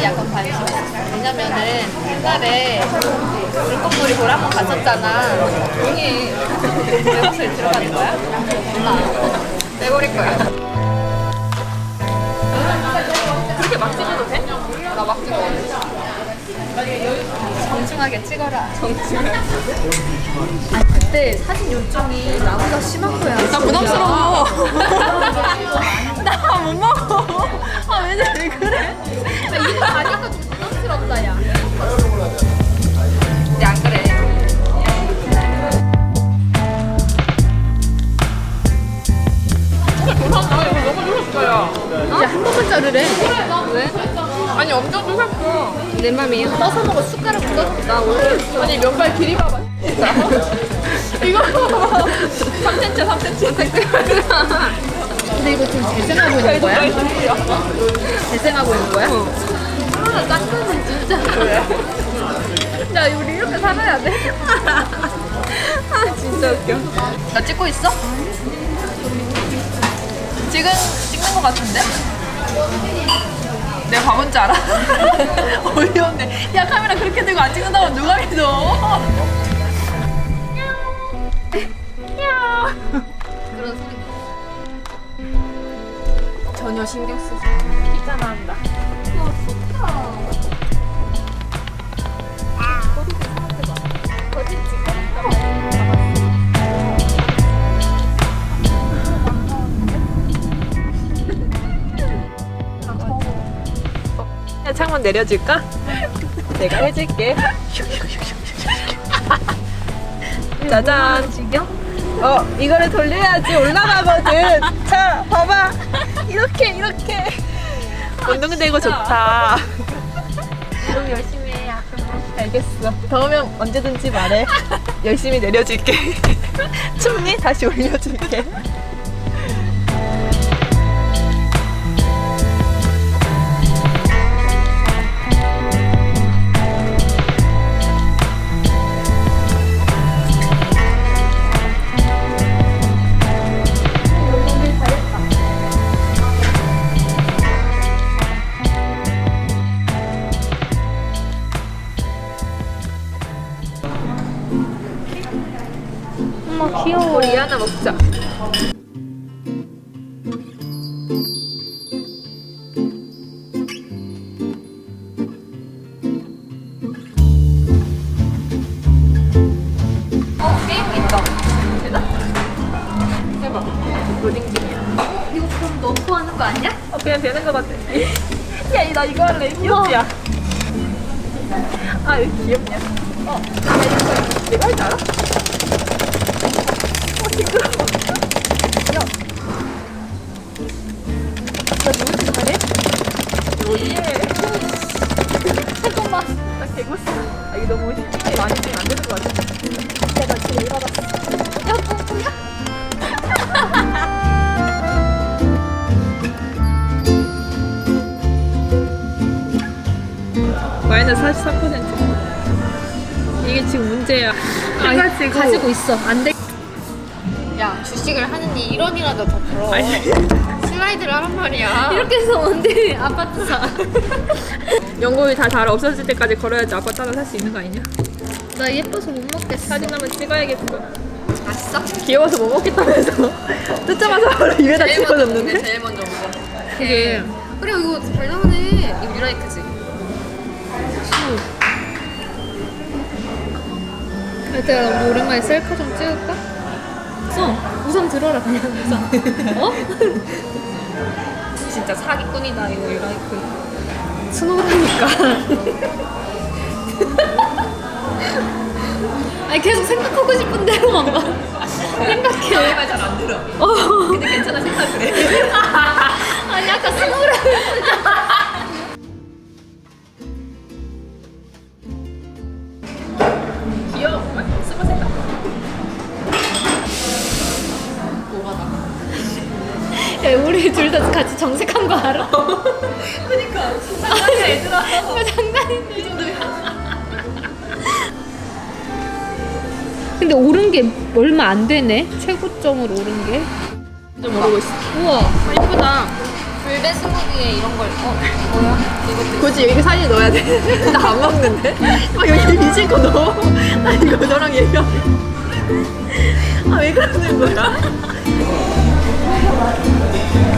옷이 약간 관심 있어. 왜냐면은 옛날에 물건물이 보러 한번 갔었잖아. 종이 내 옷을 들어가는 거야? 몰라. 내버릴 거야. 그렇게 막 찍어도 돼? 나 막 찍어. 정중하게 찍어라. 정치가. 아 그때 사진 요청이 나보다 심한 거야. 나 부담스러워. 아, 왜, 왜 그래? 이거 가니까 좀 부담스럽다 야. 근데 안 그래. 아, 이거 너무 좋았어요. 야한 번만 자르래. 왜? 아니, 엄청 좋았어. 내 맘이야. 떠서 먹어 숟가락 묻어. 나 오늘 아니, 면발 길이 봐봐. 이거 봐봐. 3cm, 3cm. 근데 이거 좀 재생하고 있는 거야? 재생하고 있는 거야? 아, 짱나는 진짜. 야, 우리 이렇게 살아야 돼? 아, 진짜 웃겨. 나 찍고 있어? 지금 찍는 거 같은데? 내가 바본 줄 알아? 어이없네. 야, 카메라 그렇게 들고 안 찍는다고 누가 믿어? 그 전혀 신경 쓰지. 있잖아, 한다. 야, 창문 내려줄까? 내가 해줄게. 짜잔. 어, 이거를 돌려야지 올라가거든. 자, 봐봐. 이렇게, 이렇게. 운동되고 좋다. 운동 열심히 해. 알겠어. 더우면 언제든지 말해. 열심히 내려줄게. 춥니? 다시 올려줄게. 하나 먹자. 어. 이거 그럼 넣고 하는 거 아니야? 어, 그냥 되는 것 같아. 야, 나 이거 할래. 귀엽지? 야. 아, 이거 귀엽냐? 어. 내가 할줄 알아? 어, 시끄러워. 야. 나 누구 잘해? 오예. 잠깐만. 나 개고수. 아, 이거 너무 힘이 많이 주면 안 되는 것 같아. 내가 지금 일어났어. 야, 뽀뽀야? 마이너스 43%. 이게 지금 문제야. 해가지고. 가지고 있어. 안 돼. 야, 주식을 하느니 1원이라도 더 벌어. 슬라이드를 하란 말이야. 이렇게 해서 언제 아파트 사? 연고이 다 잘 없어질 때까지 걸어야지 아파트 하나 살 수 있는 거 아니냐? 나 예뻐서 못 먹겠어. 사진 한번 찍어야겠어. 맛있어? 귀여워서 못 먹겠다면서 뜯자마자 바로 입에다 집어넣는데? 제일 먼저 먹어. 그게 그래 이거 잘 나오네. 이거 유라이크지? 얘들아 우리 오랜만에 셀카 좀 찍을까? 써. 우선 들어라 그냥 우선. 어? 진짜 사기꾼이다 이거 유라이크. 스노우라니까. 아니 계속 생각하고 싶은 대로만 봐. 야 우리 둘 다 같이 정색한 거 알아? 그니까 장난이야 얘들아. 이거 장난인데. 근데 오른 게 얼마 안 되네. 최고점으로 오른 게. 좀 모르고 있어. 우와. 아, 이쁘다. 불배 스무디에 이런 걸 어? 뭐야? 이것도 굳이 여기 사진에 넣어야 돼? 나 안 먹는데? 막 여기 미질 거 넣어. 나 이거 너랑 얘기하네. 아, 왜 그러는 거야? できた。